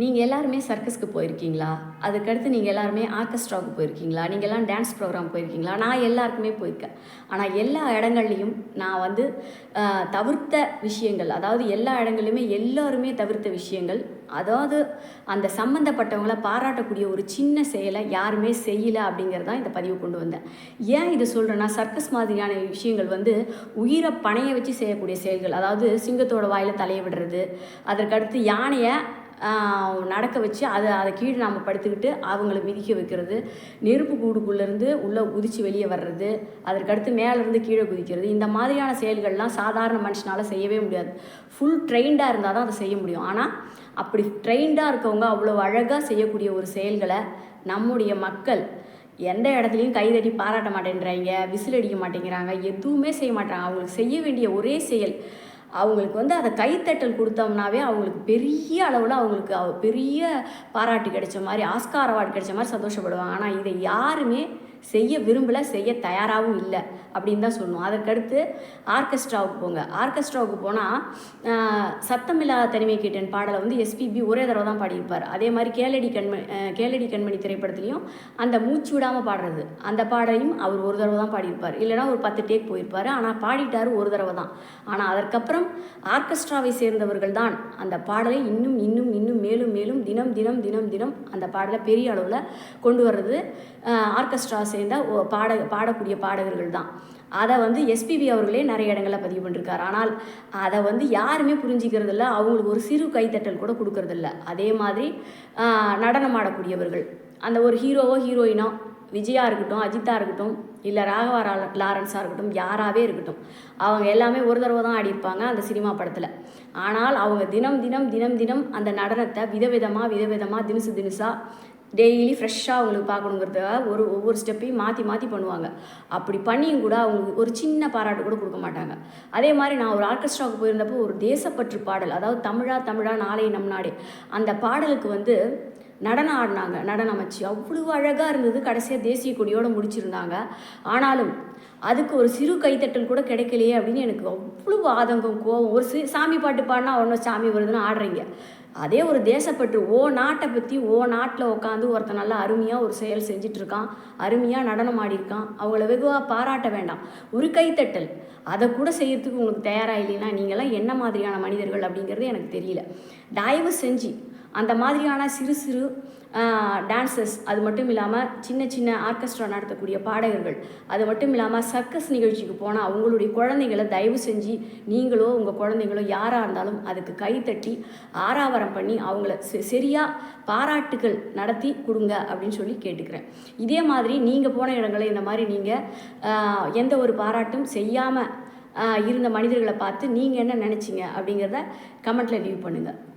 நீங்கள் எல்லாருமே சர்க்கஸ்க்கு போயிருக்கீங்களா? அதுக்கடுத்து நீங்கள் எல்லாருமே ஆர்கெஸ்ட்ராவுக்கு போயிருக்கீங்களா? நீங்கள் எல்லாம் டான்ஸ் ப்ரோக்ராம் போயிருக்கீங்களா? நான் எல்லாருக்குமே போயிருக்கேன். ஆனால் எல்லா இடங்கள்லையும் நான் வந்து தவிர்த்த விஷயங்கள் அதாவது எல்லா இடங்கள்லையுமே எல்லாருமே தவிர்த்த விஷயங்கள் அதாவது அந்த சம்மந்தப்பட்டவங்கள பாராட்டக்கூடிய ஒரு சின்ன செயலை யாருமே செய்யலை அப்படிங்கிறது தான் இந்த பதிவு கொண்டு வந்தேன். ஏன் இது சொல்கிறேன்னா சர்க்கஸ் மாதிரியான விஷயங்கள் வந்து உயிரை பணைய வச்சு செய்யக்கூடிய செயல்கள் அதாவது சிங்கத்தோட வாயில் தலையை விடுறது அதற்கடுத்து யானையை நடக்க வச்சு அதை அதை கீழே நாம் படுத்துக்கிட்டு அவங்கள மிதிக்க வைக்கிறது நெருப்பு கூடுக்குள்ளேருந்து உள்ளே குதித்து வெளியே வர்றது அதற்கடுத்து மேலேருந்து கீழே குதிக்கிறது இந்த மாதிரியான செயல்கள்லாம் சாதாரண மனுஷனால் செய்யவே முடியாது. ஃபுல் ட்ரெயின்டாக இருந்தால் தான் அதை செய்ய முடியும். ஆனால் அப்படி ட்ரெயின்டாக இருக்கவங்க அவ்வளோ அழகாக செய்யக்கூடிய ஒரு செயல்களை நம்முடைய மக்கள் எந்த இடத்துலையும் கைதட்டி பாராட்ட மாட்டேன்றாங்க விசில் அடிக்க மாட்டேங்கிறாங்க எதுவுமே செய்ய மாட்டாங்க அவங்களுக்கு செய்ய வேண்டிய ஒரே செயல் அவங்களுக்கு வந்து அதை கைத்தட்டல் கொடுத்தோம்னாவே அவங்களுக்கு பெரிய அளவில் அவங்களுக்கு அவ- பெரிய பாராட்டு கிடைச்ச மாதிரி ஆஸ்கார் அவார்டு கிடைச்ச மாதிரி சந்தோஷப்படுவாங்க. ஆனால் இதை யாருமே செய்ய விரும்பலை செய்ய தயாராகவும் இல்லை அப்படின்னு தான் சொல்லணும். அதற்கடுத்து ஆர்கெஸ்ட்ராவுக்கு போங்க. ஆர்கெஸ்ட்ராவுக்கு போனால் சத்தமில்லாத தனிமை கேட்டேன் பாடலை வந்து எஸ்பிபி ஒரே தடவை தான் பாடியிருப்பார். அதே மாதிரி கேளடி கண்மணி கேளடி கண்மணி திரைப்படத்துலையும் அந்த மூச்சு விடாமல் பாடுறது. அந்த பாடலையும் அவர் ஒரு தடவை தான் பாடியிருப்பார். இல்லைன்னா ஒரு பத்து டேக் போயிருப்பார். ஆனால் பாடிட்டார் ஒரு தடவை தான். ஆனால் அதற்கப்புறம் ஆர்கெஸ்ட்ராவை சேர்ந்தவர்கள் தான் அந்த பாடலை இன்னும் இன்னும் இன்னும் மேலும் மேலும் தினம் தினம் தினம் தினம் அந்த பாடலை பெரிய அளவில் கொண்டு வர்றது ஆர்கெஸ்ட்ரா சேர்ந்த பாட பாடக்கூடிய பாடகர்கள் தான் அதை வந்து எஸ்பிபி அவர்களே நிறைய இடங்களில் பதிவு பண்ணிருக்காரு. ஆனால் அதை வந்து யாருமே புரிஞ்சிக்கிறது இல்லை அவங்களுக்கு ஒரு சிறு கைத்தட்டல் கூட கொடுக்கறதில்ல. அதே மாதிரி நடனம் ஆடக்கூடியவர்கள். அந்த ஒரு ஹீரோவோ ஹீரோயினோ விஜயா இருக்கட்டும் அஜித்தா இருக்கட்டும் இல்லை ராகவா லாரன்ஸாக இருக்கட்டும் யாராகவே இருக்கட்டும் அவங்க எல்லாமே ஒரு தடவை தான் ஆடியிருப்பாங்க அந்த சினிமா படத்தில். ஆனால் அவங்க தினம் தினம் தினம் தினம் அந்த நடனத்தை விதவிதமாக விதவிதமாக தினுசு தினுசாக டெய்லி ஃப்ரெஷ்ஷாக அவங்களுக்கு பார்க்கணுங்கிறதுக்காக ஒரு ஒவ்வொரு ஸ்டெப்பையும் மாற்றி மாற்றி பண்ணுவாங்க. அப்படி பண்ணியும் கூட அவங்களுக்கு ஒரு சின்ன பாராட்டு கூட கொடுக்க மாட்டாங்க. அதே மாதிரி நான் ஒரு ஆர்கெஸ்ட்ராவுக்கு போயிருந்தப்போ ஒரு தேசப்பற்று பாடல் அதாவது தமிழா தமிழா நாளை நம் நாடே அந்த பாடலுக்கு வந்து நடனம் ஆடினாங்க. நடனம் அமைச்சு. அவ்வளோ அழகாக இருந்தது. கடைசியாக தேசிய கொடியோடு முடிச்சிருந்தாங்க. ஆனாலும் அதுக்கு ஒரு சிறு கைத்தட்டல் கூட கிடைக்கலையே அப்படின்னு எனக்கு அவ்வளோ ஆதங்கம் கோவம். ஒரு சி சாமி பாட்டு பாடினா ஒன்றும் சாமி வருதுன்னு ஆடுறீங்க. அதே ஒரு தேசப்பற்று. ஓ நாட்டை பற்றி ஓ நாட்டில் உட்காந்து ஒருத்தன் நல்லா அருமையாக ஒரு செயல் செஞ்சுட்டு இருக்கான் அருமையாக நடனம் ஆடியிருக்கான். அவங்கள வெகுவாக பாராட்ட வேண்டாம். ஒரு கைத்தட்டல். அதை கூட செய்யறதுக்கு உங்களுக்கு தயாராக இல்லைன்னா நீங்களாம் என்ன மாதிரியான மனிதர்கள் அப்படிங்கிறது எனக்கு தெரியல. தயவு செஞ்சு அந்த மாதிரியான சிறு சிறு டான்சஸ் அது மட்டும் இல்லாமல் சின்ன சின்ன ஆர்கெஸ்ட்ரா நடத்தக்கூடிய பாடகர்கள் அது மட்டும் இல்லாமல் சர்க்கஸ் நிகழ்ச்சிக்கு போனால் அவங்களுடைய குழந்தைங்களை தயவு செஞ்சு நீங்களோ உங்கள் குழந்தைங்களோ யாராக இருந்தாலும் அதுக்கு கைத்தட்டி ஆராவரம் பண்ணி அவங்கள சரியாக பாராட்டுகள் நடத்தி கொடுங்க அப்படின்னு சொல்லி கேட்டுக்கிறேன். இதே மாதிரி நீங்கள் போன இடங்களில் இந்த மாதிரி நீங்கள் எந்த ஒரு பாராட்டும் செய்யாமல் இருந்த மனிதர்களை பார்த்து நீங்கள் என்ன நினச்சிங்க அப்படிங்கிறத கமெண்ட்டில் லீவ் பண்ணுங்கள்